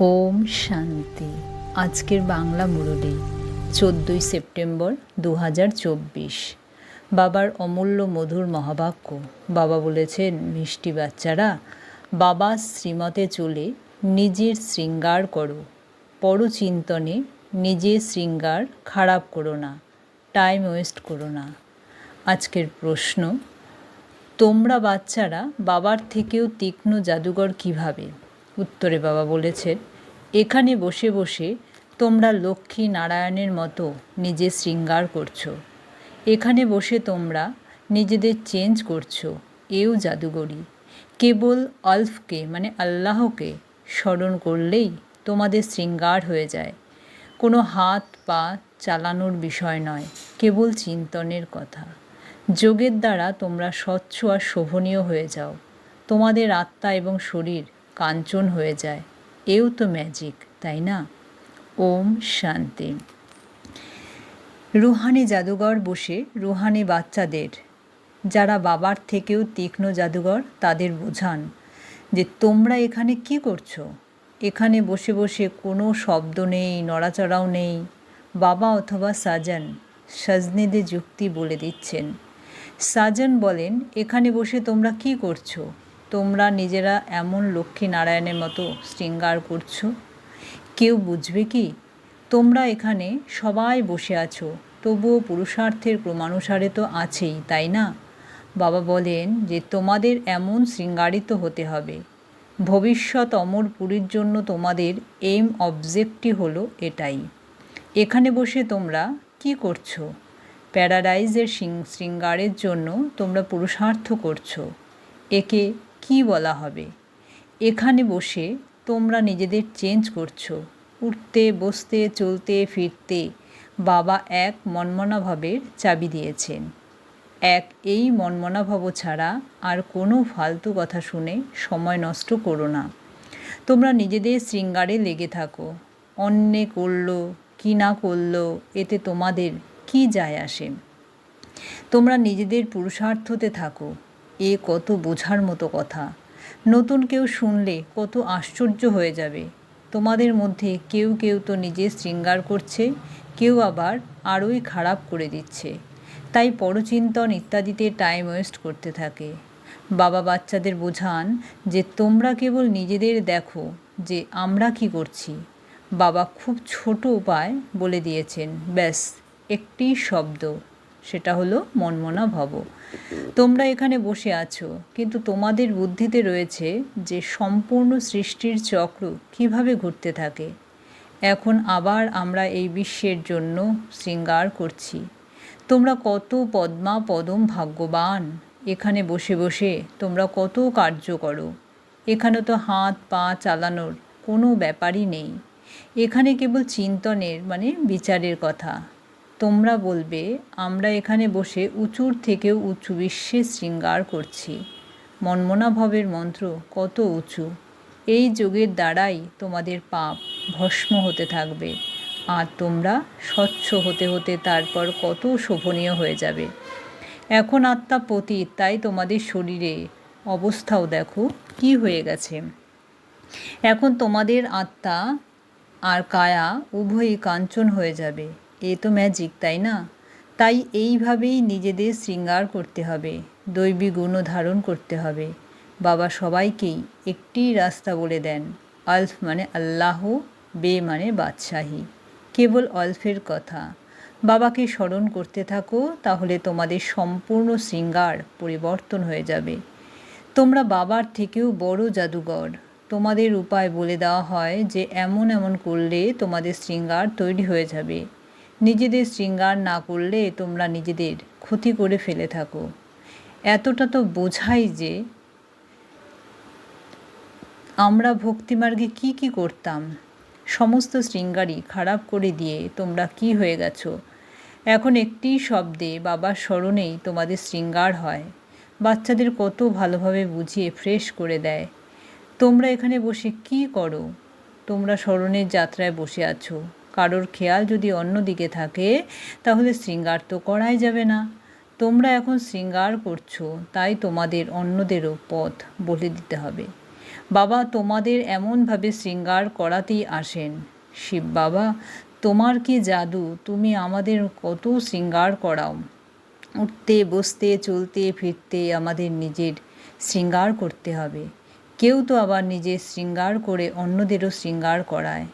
ওম শান্তি। আজকের বাংলা মুরলি, চোদ্দোই সেপ্টেম্বর দু হাজার চব্বিশ। বাবার অমূল্য মধুর মহাবাক্য। বাবা বলেছেন, মিষ্টি বাচ্চারা, বাবা শ্রীমতে চলে নিজের শৃঙ্গার করো। পরচিন্তনে নিজের শৃঙ্গার খারাপ করো না টাইম ওয়েস্ট করো না। আজকের প্রশ্ন, তোমরা বাচ্চারা, বাবার থেকেও তীক্ষ্ণ জাদুঘর কীভাবে? উত্তরে বাবা বলেছেন, এখানে বসে বসে তোমরা লক্ষ্মী নারায়ণের মতো নিজে শৃঙ্গার করছ। এখানে বসে তোমরা নিজেদের চেঞ্জ করছ। এও জাদুগরি কেবল আলফকে মানে আল্লাহকে স্মরণ করলেই তোমাদের শৃঙ্গার হয়ে যায়। কোনো হাত পা চালানোর বিষয় নয়, কেবল চিন্তনের কথা। যোগের দ্বারা তোমরা স্বচ্ছ আর শোভনীয় হয়ে যাও। তোমাদের আত্মা এবং শরীর কাঞ্চন হয়ে যায়। এও তো ম্যাজিক তাই না? ওম শান্তি। রুহানি জাদুঘর বসে রুহানি বাচ্চাদের, যারা বাবার থেকেও তীক্ষ্ণ জাদুঘর, তাদের বোঝান যে তোমরা এখানে কি করছ? এখানে বসে বসে কোনো শব্দ নেই, নড়াচড়াও নেই। বাবা অথবা সাজান সাজনেদে যুক্তি বলে দিচ্ছেন। সাজন বলেন, এখানে বসে তোমরা কি করছ? তোমরা নিজেরা এমন লক্ষ্মী নারায়ণের মতো শৃঙ্গার করছ? কেউ বুঝবে কি? তোমরা এখানে সবাই বসে আছো, তবুও পুরুষার্থের ক্রমানুসারে তো আছেই, তাই না? বাবা বলেন যে তোমাদের এমন শৃঙ্গারিত হতে হবে। ভবিষ্যৎ অমর পুরীর জন্য তোমাদের এইম অবজেক্টটি হলো এটাই। এখানে বসে তোমরা কি করছ? প্যারাডাইজের শৃঙ্গারের জন্য তোমরা পুরুষার্থ করছ। একে কি বলা হবে? এখানে বসে তোমরা নিজেদের চেঞ্জ করছ। উঠতে, বসতে, চলতে, ফিরতে বাবা এক মনমনাভাবের চাবি দিয়েছেন। এক এই মনমনাভাব ছাড়া আর কোনো ফালতু কথা শুনে সময় নষ্ট করো না। তোমরা নিজেদের শৃঙ্গারে লেগে থাকো। অন্যে করল, কি না করল, এতে তোমাদের কি যায় আসে? তোমরা নিজেদের পুরুষার্থতে থাকো। এ কত বোঝার মতো কথা। নতুন কেউ শুনলে কত আশ্চর্য হয়ে যাবে। তোমাদের মধ্যে কেউ কেউ তো নিজের শৃঙ্গার করছে, কেউ আবার আরোই খারাপ করে দিচ্ছে। তাই পরচিন্তন ইত্যাদিতে টাইম ওয়েস্ট করতে থাকে। বাবা বাচ্চাদের বোঝান যে তোমরা কেবল নিজেদের দেখো যে আমরা কি করছি। বাবা খুব ছোট উপায় বলে দিয়েছেন। ব্যাস, একটি শব্দ। সেটা হলো মনমনা ভব। তোমরা এখানে বসে আছো, কিন্তু তোমাদের বুদ্ধিতে রয়েছে যে সম্পূর্ণ সৃষ্টির চক্র কীভাবে ঘুরতে থাকে। এখন আবার আমরা এই বিশ্বের জন্য শৃঙ্গার করছি। তোমরা কত পদ্মা পদম ভাগ্যবান। এখানে বসে বসে তোমরা কত কার্য করো। এখানে তো হাত পা চালানোর কোনো ব্যাপারই নেই। এখানে কেবল চিন্তনের মানে বিচারের কথা। তোমরা বলবে, আমরা এখানে বসে উঁচুর থেকেও উঁচু বিশ্বে শৃঙ্গার করছি। মন্মনাভবের মন্ত্র, কত উঁচু। এই যোগের দ্বারাই তোমাদের পাপ ভস্ম হতে থাকবে। আর তোমরা স্বচ্ছ হতে হতে তারপর কত শোভনীয় হয়ে যাবে। এখন আত্মা পতি তাই তোমাদের শরীরে অবস্থাও দেখো কি হয়ে গেছে। এখন তোমাদের আত্মা আর কায়া উভয়ই কাঞ্চন হয়ে যাবে। এ তো ম্যাজিক তাই না? তাই এইভাবেই নিজেদের শৃঙ্গার করতে হবে, দৈবী গুণও ধারণ করতে হবে। বাবা সবাইকেই একটি রাস্তা বলে দেন, আলফ মানে আল্লাহ, বে মানে বাদশাহী। কেবল অল্ফের কথা। বাবাকে স্মরণ করতে থাকো, তাহলে তোমাদের সম্পূর্ণ শৃঙ্গার পরিবর্তন হয়ে যাবে। তোমরা বাবার থেকেও বড় জাদুঘর। তোমাদের উপায় বলে দেওয়া হয় যে, এমন এমন করলে তোমাদের শৃঙ্গার তৈরি হয়ে যাবে। নিজেদের শৃঙ্গার না করলে তোমরা নিজেদের ক্ষতি করে ফেলে থাকো। এতটা তো বোঝাই যে আমরা ভক্তিমার্গে কি কি করতাম, সমস্ত শৃঙ্গারই খারাপ করে দিয়ে তোমরা কি হয়ে গেছো। এখন একটি শব্দে বাবার স্মরণেই তোমাদের শৃঙ্গার হয়, বাচ্চাদের কত ভালোভাবে বুঝিয়ে ফ্রেশ করে দেয়। তোমরা এখানে বসে কি করো? তোমরা স্মরণের যাত্রায় বসে আছো। কারোর খেয়াল যদি অন্য দিকে থাকে, তাহলে শৃঙ্গার তো করাই যাবে না। তোমরা এখন শৃঙ্গার করছ, তাই তোমাদের অন্যদেরও পথ বলে দিতে হবে। বাবা, তোমাদের এমনভাবে শৃঙ্গার করাতেই আসেন। শিব বাবা, তোমার কি জাদু? তুমি আমাদের কত শৃঙ্গার করাও। উঠতে, বসতে, চলতে, ফিরতে আমাদের নিজের শৃঙ্গার করতে হবে। কেউ তো আবার নিজের শৃঙ্গার করে অন্যদেরও শৃঙ্গার করায়।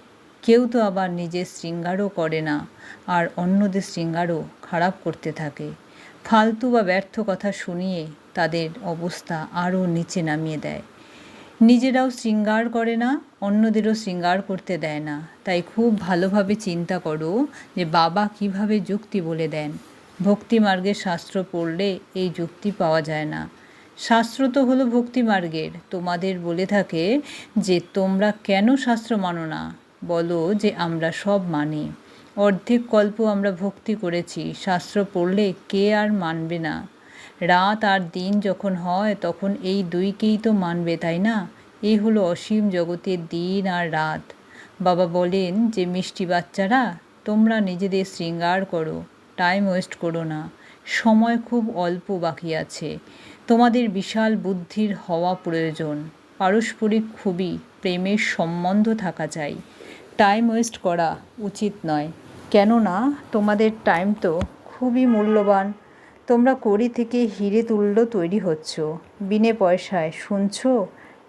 কেউ তো আবার নিজের শৃঙ্গারও করে না, আর অন্যদের শৃঙ্গারও খারাপ করতে থাকে। ফালতু বা ব্যর্থ কথা শুনিয়ে তাদের অবস্থা আরও নিচে নামিয়ে দেয়। নিজেরাও শৃঙ্গার করে না, অন্যদেরও শৃঙ্গার করতে দেয় না। তাই খুব ভালোভাবে চিন্তা করো যে বাবা কীভাবে যুক্তি বলে দেন। ভক্তি মার্গের শাস্ত্র পড়লে এই যুক্তি পাওয়া যায় না। শাস্ত্র তো হলো ভক্তি মার্গের তোমাদের বলে থাকে যে তোমরা কেন শাস্ত্র মানো না? বলো যে আমরা সব মানি। অর্ধেক কল্প আমরা ভক্তি করেছি, শাস্ত্র পড়লে কে আর মানবে না? রাত আর দিন যখন হয়, তখন এই দুইকেই তো মানবে, তাই না? এই হলো অসীম জগতের দিন আর রাত। বাবা বলেন যে, মিষ্টি বাচ্চারা, তোমরা নিজেদের শৃঙ্গার করো টাইম ওয়েস্ট করো না। সময় খুব অল্প বাকি আছে। তোমাদের বিশাল বুদ্ধির হওয়া প্রয়োজন। পারস্পরিক খুবই প্রেমের সম্বন্ধ থাকা চাই। টাইম ওয়েস্ট করা উচিত নয়। কেননা, তোমাদের টাইম তো খুবই মূল্যবান। তোমরা কড়ি থেকে হিরে তুল্য তৈরি হচ্ছ। বিনে পয়সায় শুনছ?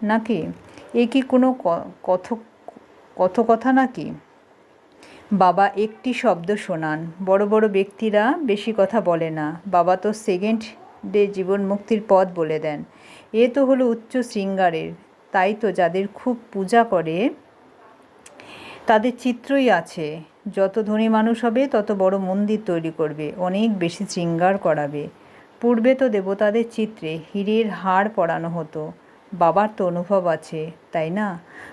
নাকি? এ কি কোনো কথ, কথকথা নাকি? বাবা একটি শব্দ শোনান। বড় বড় ব্যক্তিরা বেশি কথা বলে না। বাবা তো সেকেন্ড ডে জীবন মুক্তির পথ বলে দেন। এ তো হলো উচ্চ শৃঙ্গারের। তাই তো যাদের খুব পূজা করে তাদের চিত্রই আছে। যত ধনী মানুষ হবে, তত বড় মন্দির তৈরি করবে, অনেক বেশি শৃঙ্গার করাবে। পূর্বে তো দেবতাদের চিত্রে হীরের হাড় পরানো হতো। বাবার তো অনুভব আছে, তাই না?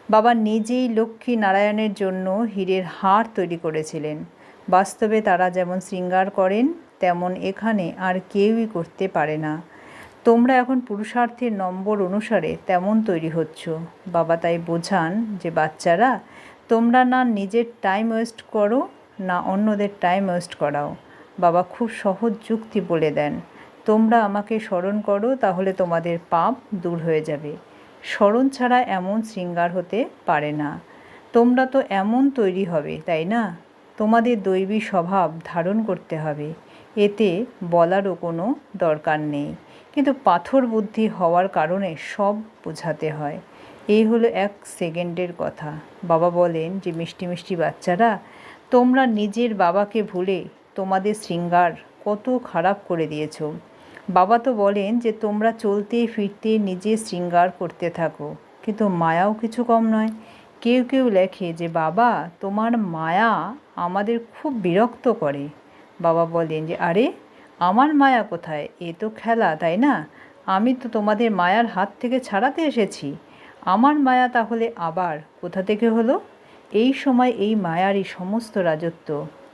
বাবা নিজেই লক্ষ্মী নারায়ণের জন্য হীরের হাড় তৈরি করেছিলেন। বাস্তবে তারা যেমন শৃঙ্গার করেন, তেমন এখানে আর কেউই করতে পারে না। তোমরা এখন পুরুষার্থের নম্বর অনুসারে তেমন তৈরি হচ্ছ। বাবা তাই বোঝান যে বাচ্চারা তোমরা না নিজের টাইম ওয়েস্ট করো, না অন্যদের টাইম ওয়েস্ট করাও। বাবা খুব সহজ যুক্তি বলে দেন। তোমরা আমাকে স্মরণ করো, তাহলে তোমাদের পাপ দূর হয়ে যাবে। স্মরণ ছাড়া এমন শৃঙ্গার হতে পারে না। তোমরা তো এমন তৈরি হবে, তাই না? তোমাদের দৈবী স্বভাব ধারণ করতে হবে। এতে বলারও কোনো দরকার নেই। কিন্তু পাথর বুদ্ধি হওয়ার কারণে সব বোঝাতে হয়। এই হলো এক সেকেন্ডের কথা। বাবা বলেন যে, মিষ্টি মিষ্টি বাচ্চারা, তোমরা নিজের বাবাকে ভুলে তোমাদের শৃঙ্গার কত খারাপ করে দিয়েছ। বাবা তো বলেন যে, তোমরা চলতে ফিরতে নিজের শৃঙ্গার করতে থাকো। কিন্তু মায়াও কিছু কম নয়। কেউ কেউ লেখে যে, বাবা, তোমার মায়া আমাদের খুব বিরক্ত করে। বাবা বলেন যে, আরে, আমার মায়া কোথায়? এ তো খেলা, তাই না? আমি তো তোমাদের মায়ার হাত থেকে ছাড়াতে এসেছি। আমার মায়া তাহলে আবার কোথা থেকে হলো? এই সময় এই মায়ারই সমস্ত রাজত্ব।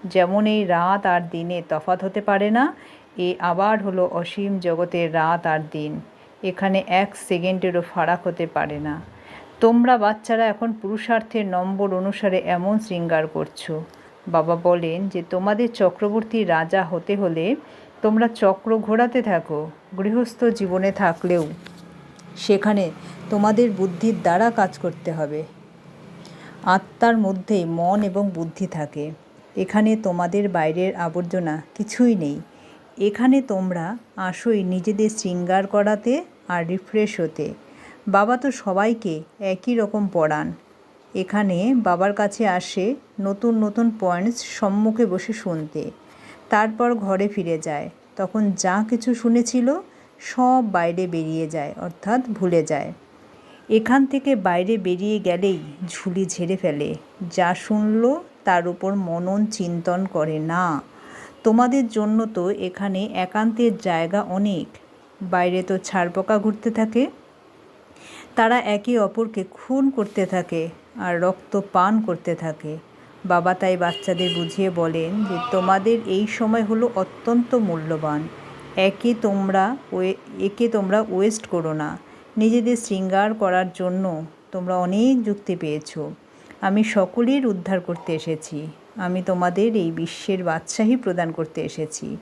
যেমন এই রাত আর দিনে তফাত হতে পারে না, এ আবার হলো অসীম জগতের রাত আর দিন। এখানে এক সেকেন্ডেরও ফারাক হতে পারে না। তোমরা বাচ্চারা এখন পুরুষার্থের নম্বর অনুসারে এমন শৃঙ্গার করছ। বাবা বলেন যে, তোমাদের চক্রবর্তী রাজা হতে হলে তোমরা চক্র ঘোরাতে থাকো, গৃহস্থ জীবনে থাকলেও। সেখানে তোমাদের বুদ্ধির দ্বারা কাজ করতে হবে। আত্মার মধ্যেই মন এবং বুদ্ধি থাকে। এখানে তোমাদের বাইরের আবর্জনা কিছুই নেই। এখানে তোমরা আসোই নিজেদের শৃঙ্গার করাতে আর রিফ্রেশ হতে। বাবা তো সবাইকে একই রকম পড়ান। এখানে বাবার কাছে আসে নতুন নতুন পয়েন্টস সম্মুখে বসে শুনতে। তারপর ঘরে ফিরে যায়। তখন যা কিছু শুনেছিল সব বাইরে বেরিয়ে যায়, অর্থাৎ ভুলে যায়। এখান থেকে বাইরে বেরিয়ে গেলেই ঝুলি ঝেড়ে ফেলে। যা শুনল তার উপর মনন চিন্তন করে, না, তোমাদের জন্য তো এখানে একান্তের জায়গা অনেক। বাইরে তো ছাড়পোকা ঘুরতে থাকে। তারা একে অপরকে খুন করতে থাকে আর রক্ত পান করতে থাকে। বাবা তাই বাচ্চাদের বুঝিয়ে বলেন যে, তোমাদের এই সময় হলো অত্যন্ত মূল্যবান। একে তোমরা একে তোমরা ওয়েস্ট করো না। নিজেদের শৃঙ্গার করার জন্য তোমরা অনেক যুক্তি পেয়েছ। আমি সকলের উদ্ধার করতে এসেছি। আমি তোমাদের এই বিশ্বের বাদশাহী প্রদান করতে এসেছি।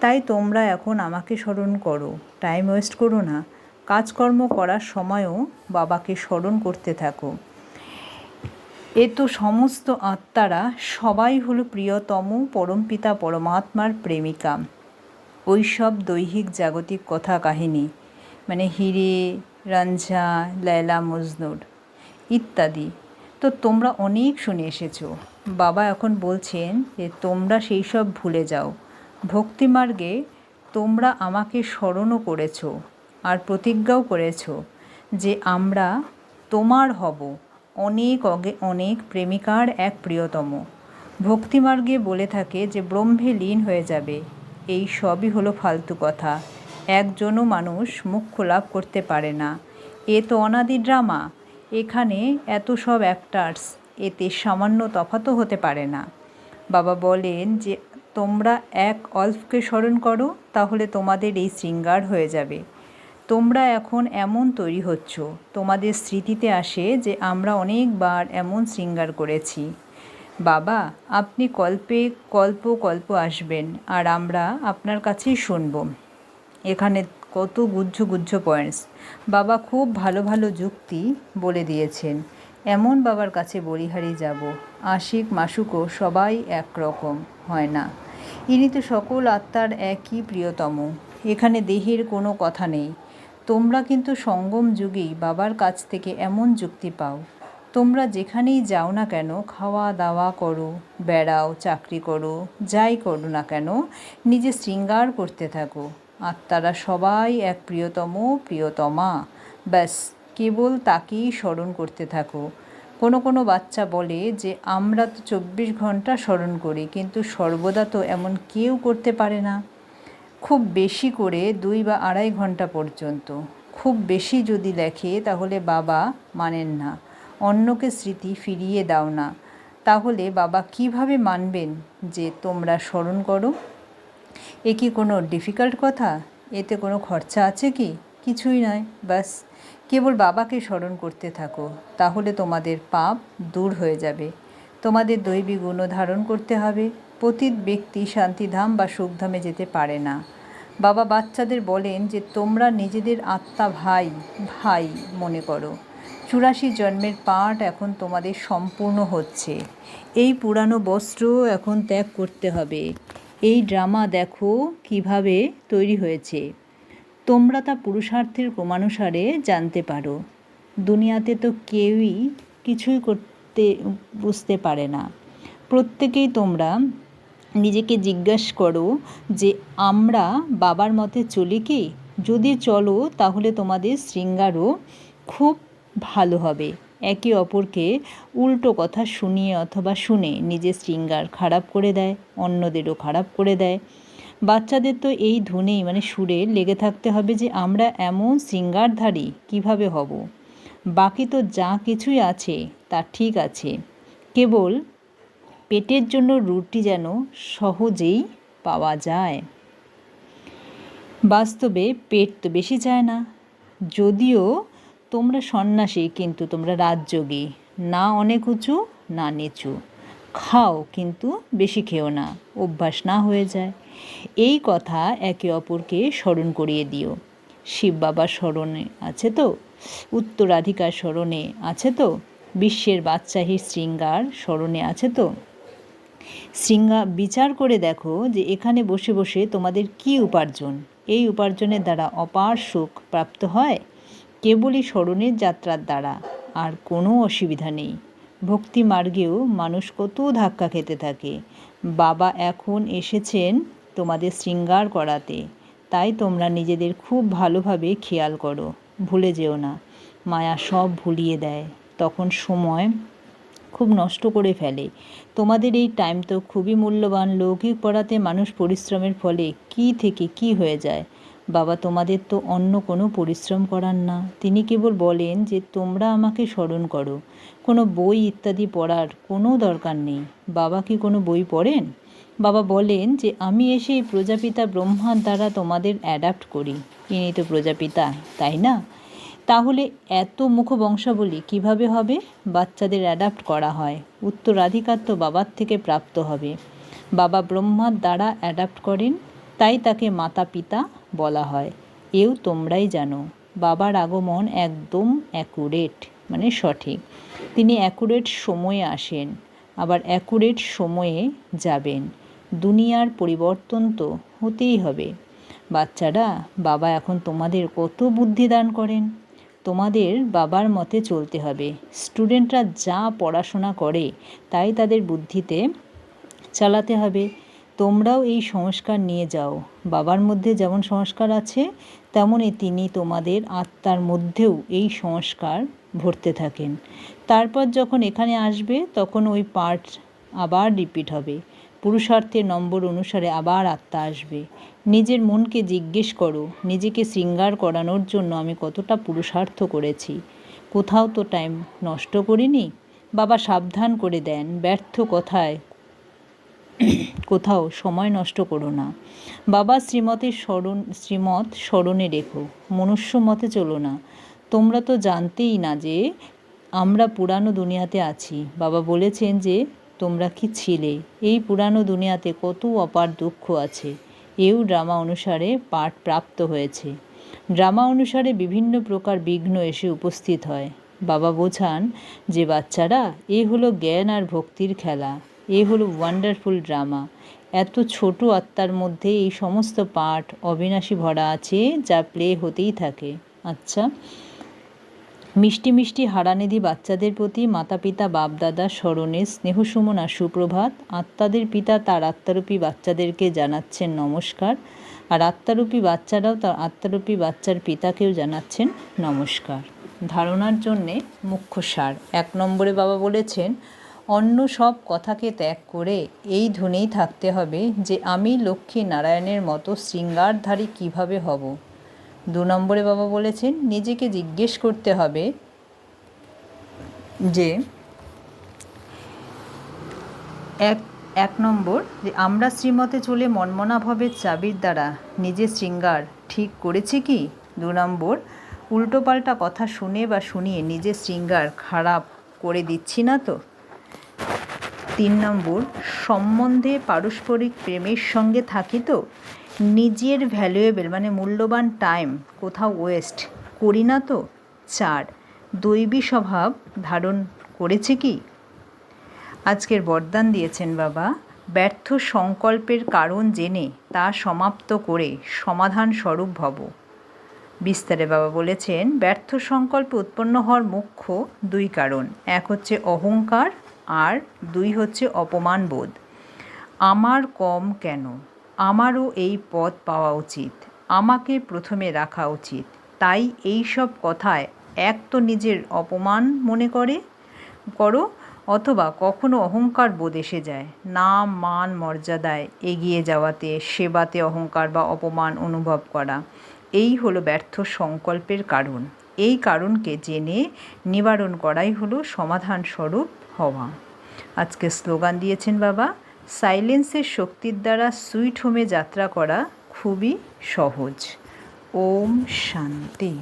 তাই তোমরা এখন আমাকে স্মরণ করো। টাইম ওয়েস্ট করো না। কাজকর্ম করার সময়ও বাবাকে স্মরণ করতে থাকো। এ তো সমস্ত আত্মারা সবাই হলো প্রিয়তম পরমপিতা পরমাত্মার প্রেমিকা। ওইসব দৈহিক জাগতিক কথা কাহিনী মানে হিরে, রাঞ্ঝা, লায়লা, মজনুর ইত্যাদি। তো তোমরা অনেক শুনে এসেছ। বাবা এখন বলছেন যে, তোমরা সেই সব ভুলে যাও। ভক্তিমার্গে তোমরা আমাকে স্মরণও করেছ আর প্রতিজ্ঞাও করেছ যে আমরা তোমার হব অনেক অগে অনেক প্রেমিকার এক প্রিয়তম। ভক্তিমার্গে বলে থাকে যে, ব্রহ্মে লীন হয়ে যাবে। এই সবই হলো ফালতু কথা। একজনও মানুষ মুখ্য লাভ করতে পারে না। এ তো অনাদি ড্রামা। এখানে এত সব অ্যাক্টার্স এতে সামান্য তফাতও হতে পারে না। বাবা বলেন যে, তোমরা এক অল্পকে স্মরণ করো, তাহলে তোমাদের এই শৃঙ্গার হয়ে যাবে। তোমরা এখন এমন তৈরি হচ্ছ, তোমাদের স্মৃতিতে আসে যে, আমরা অনেকবার এমন শৃঙ্গার করেছি। বাবা, আপনি কল্পে কল্প কল্প আসবেন আর আমরা আপনার কাছেই শুনব। এখানে কত গুজ্জ গুজ্জ পয়েন্টস বাবা খুব ভালো ভালো যুক্তি বলে দিয়েছেন। এমন বাবার কাছে বলিহারি যাব। আশিক, মাসুকও সবাই একরকম, হয় না? ইনি তো সকল আত্মার একই প্রিয়তম। এখানে দেহের কোনো কথা নেই। তোমরা কিন্তু সঙ্গম যুগেই বাবার কাছ থেকে এমন যুক্তি পাও। তোমরা যেখানেই যাও না কেন খাওয়া দাওয়া করো, বেড়াও, চাকরি করো, যাই করো না কেন, নিজে শৃঙ্গার করতে থাকো। আত্মারা সবাই এক প্রিয়তম, প্রিয়তমা। ব্যাস, কেবল তাকেই স্মরণ করতে থাকো। কোনো কোনো বাচ্চা বলে যে, আমরা তো চব্বিশ ঘণ্টা স্মরণ করি, কিন্তু সর্বদা তো এমন কেউ করতে পারে না। খুব বেশি করে দুই বা আড়াই ঘণ্টা পর্যন্ত। খুব বেশি যদি লেখে, তাহলে বাবা মানেন না। অন্যকে স্মৃতি ফিরিয়ে দাও না। তাহলে বাবা কীভাবে মানবেন যে তোমরা স্মরণ করো? এ কি কোনো ডিফিকাল্ট কথা? এতে কোনো খরচা আছে কি? কিছুই নয়, ব্যাস। কেবল বাবাকে স্মরণ করতে থাকো, তাহলে তোমাদের পাপ দূর হয়ে যাবে। তোমাদের দৈবী গুণও ধারণ করতে হবে। পতিত ব্যক্তি শান্তিধাম বা সুখধামে যেতে পারে না। বাবা বাচ্চাদের বলেন যে তোমরা নিজেদের আত্মা ভাই ভাই মনে করো। চুরাশি জন্মের পাঠ এখন তোমাদের সম্পূর্ণ হচ্ছে। এই পুরানো বস্ত্র এখন ত্যাগ করতে হবে। এই ড্রামা দেখো কীভাবে তৈরি হয়েছে। তোমরা তা পুরুষার্থের ক্রমানুসারে জানতে পারো। দুনিয়াতে তো কেউই কিছুই করতে, বুঝতে পারে না। প্রত্যেকেই তোমরা নিজেকে জিজ্ঞাসা করো যে, আমরা বাবার মতে চলি কি? যদি চলো, তাহলে তোমাদের শৃঙ্গারও খুব ভালো হবে। একে অপরকে উল্টো কথা শুনিয়ে অথবা শুনে নিজের শৃঙ্গার খারাপ করে দেয়, অন্যদেরও খারাপ করে দেয়। বাচ্চাদের তো এই ধুনেই মানে সুরে লেগে থাকতে হবে যে আমরা এমন শৃঙ্গারধারী কীভাবে হব। বাকি তো যা কিছুই আছে তা ঠিক আছে। কেবল পেটের জন্য রুটি যেন সহজেই পাওয়া যায়। বাস্তবে পেট তো বেশি চায় না। যদিও তোমরা সন্ন্যাসী, কিন্তু তোমরা রাজযোগী। না অনেক উঁচু, না নিচু। খাও, কিন্তু বেশি খেও না, অভ্যাস না হয়ে যায়। এই কথা একে অপরকে স্মরণ করিয়ে দিও। শিব বাবার স্মরণে আছে তো? উত্তরাধিকার স্মরণে আছে তো? বিশ্বের বাচ্চাহী শৃঙ্গার স্মরণে আছে তো? শৃঙ্গা, বিচার করে দেখো যে এখানে বসে বসে তোমাদের কি উপার্জন। এই উপার্জনের দ্বারা অপার সুখ প্রাপ্ত হয়? কেবলই স্মরণের যাত্রার দ্বারা, আর কোনো অসুবিধা নেই। ভক্তি মার্গেও মানুষ কত ধাক্কা খেতে থাকে। বাবা এখন এসেছেন তোমাদের শৃঙ্গার করাতে। তাই তোমরা নিজেদের খুব ভালোভাবে খেয়াল করো। ভুলে যেও না। মায়া সব ভুলিয়ে দেয়। তখন সময় খুব নষ্ট করে ফেলে। তোমাদের এই টাইম তো খুবই মূল্যবান। লৌকিক পড়াতে মানুষ পরিশ্রমের ফলে কি থেকে কি হয়ে যায়? বাবা, তোমাদের তো অন্য কোনো পরিশ্রম করান না। তিনি কেবল বলেন যে, তোমরা আমাকে স্মরণ করো। কোনো বই ইত্যাদি পড়ার কোনো দরকার নেই। বাবা কি কোনো বই পড়েন? বাবা বলেন যে, আমি এসে এই প্রজাপিতা ব্রহ্মার দ্বারা তোমাদের অ্যাডাপ্ট করি। ইনি তো প্রজাপিতা, তাই না? তাহলে এত মুখবংশাবলী কীভাবে হবে? বাচ্চাদের অ্যাডাপ্ট করা হয়। উত্তরাধিকার তো বাবার থেকে প্রাপ্ত হবে। বাবা ব্রহ্মার দ্বারা অ্যাডাপ্ট করেন, তাই তাকে মাতা পিতা বলা হয়। এও তোমরাই জানো, বাবার আগমন একদম অ্যাকুরেট মানে সঠিক। তিনি অ্যাকুরেট সময়ে আসেন, আবার অ্যাকুরেট সময়ে যাবেন। দুনিয়ার পরিবর্তন তো হতেই হবে। বাচ্চারা, বাবা এখন তোমাদের কত বুদ্ধি দান করেন? তোমাদের বাবার মতে চলতে হবে। স্টুডেন্টরা যা পড়াশোনা করে, তাই তাদের বুদ্ধিতে চালাতে হবে। তোমরাও এই সংস্কার নিয়ে যাও। বাবার মধ্যে যেমন সংস্কার আছে, তেমনই তিনি তোমাদের আত্মার মধ্যেও এই সংস্কার ভরতে থাকেন। তারপর যখন এখানে আসবে, তখন ওই পার্ট আবার রিপিট হবে। পুরুষার্থের নম্বর অনুসারে আবার আত্মা আসবে। নিজের মনকে জিজ্ঞেস করো, নিজেকে শৃঙ্গার করানোর জন্য আমি কতটা পুরুষার্থ করেছি? কোথাও তো টাইম নষ্ট করিনি। বাবা সাবধান করে দেন, ব্যর্থ কথায় কোথাও সময় নষ্ট করো না। বাবা শ্রীমতের স্মরণ শ্রীমত স্মরণে রেখো, মনুষ্য মতে চলো না। তোমরা তো জানতেই না যে আমরা পুরানো দুনিয়াতে আছি। বাবা বলেছেন যে, তোমরা কি ছিলে? এই পুরানো দুনিয়াতে কত অপার দুঃখ আছে। এও ড্রামা অনুসারে পাঠ প্রাপ্ত হয়েছে। ড্রামা অনুসারে বিভিন্ন প্রকার বিঘ্ন এসে উপস্থিত হয়। বাবা বোঝান যে, বাচ্চারা, এ হলো জ্ঞান আর ভক্তির খেলা। এ হলো ওয়ান্ডারফুল ড্রামা এত ছোট আত্মার মধ্যে এই সমস্ত পাঠ অবিনাশী ভরা আছে, যা প্লে হতেই থাকে। আচ্ছা মিষ্টি মিষ্টি হারানিধি বাচ্চাদের প্রতি মাতা পিতা বাপদাদা, স্মরণে স্নেহসুমন সুপ্রভাত। আত্মাদের পিতা তার আত্মারূপী বাচ্চাদেরকে জানাচ্ছেন নমস্কার, আর আত্মারূপী বাচ্চারাও তার আত্মারূপী বাচ্চার পিতাকেও জানাচ্ছেন নমস্কার। ধারণার জন্যে মুখ্য সার। এক নম্বরে বাবা বলেছেন অন্য সব কথাকে ত্যাগ করে এই ধনেই থাকতে হবে যে আমি লক্ষ্মী নারায়ণের মতো শৃঙ্গারধারী কীভাবে হব। দু নম্বরে বাবা বলেছেন, নিজেকে জিজ্ঞেস করতে হবে যে, এক এক নম্বর যে আমরা শ্রীমতে চলে মনমনাভাবের চাবির দ্বারা নিজের শৃঙ্গার ঠিক করেছি কি? দু নম্বর, উল্টোপাল্টা কথা শুনে বা শুনিয়ে নিজের শৃঙ্গার খারাপ করে দিচ্ছি না তো? তিন নম্বর, সম্বন্ধে পারস্পরিক প্রেমের সঙ্গে থাকি তো? নিজের ভ্যালুয়েবল মানে মূল্যবান টাইম কোথাও ওয়েস্ট করি না তো? চার, দৈবী স্বভাব ধারণ করেছে কি? আজকের বরদান দিয়েছেন বাবা। ব্যর্থ সংকল্পের কারণ জেনে তা সমাপ্ত করে সমাধান স্বরূপ ভব। বিস্তারে বাবা বলেছেন, ব্যর্থ সংকল্প উৎপন্ন হওয়ার মুখ্য দুই কারণ। এক হচ্ছে অহংকার আর দুই হচ্ছে অপমান বোধ আমার কম কেন? আমারও এই পদ পাওয়া উচিত। আমাকে প্রথমে রাখা উচিত। তাই এই সব কথায় এক তো নিজের অপমান মনে করে, করো, অথবা কখনো অহংকার বোধ এসে যায়। নাম, মান, মর্যাদায় এগিয়ে যাওয়াতে, সেবাতে অহংকার বা অপমান অনুভব করা, এই হলো ব্যর্থ সংকল্পের কারণ। এই কারণকে জেনে নিবারণ করাই হলো সমাধান স্বরূপ হওয়া। আজকে স্লোগান দিয়েছেন বাবা, সাইলেন্সের শক্তির দ্বারা সুইট হোমে যাত্রা করা খুবই সহজ। ওম শান্তি।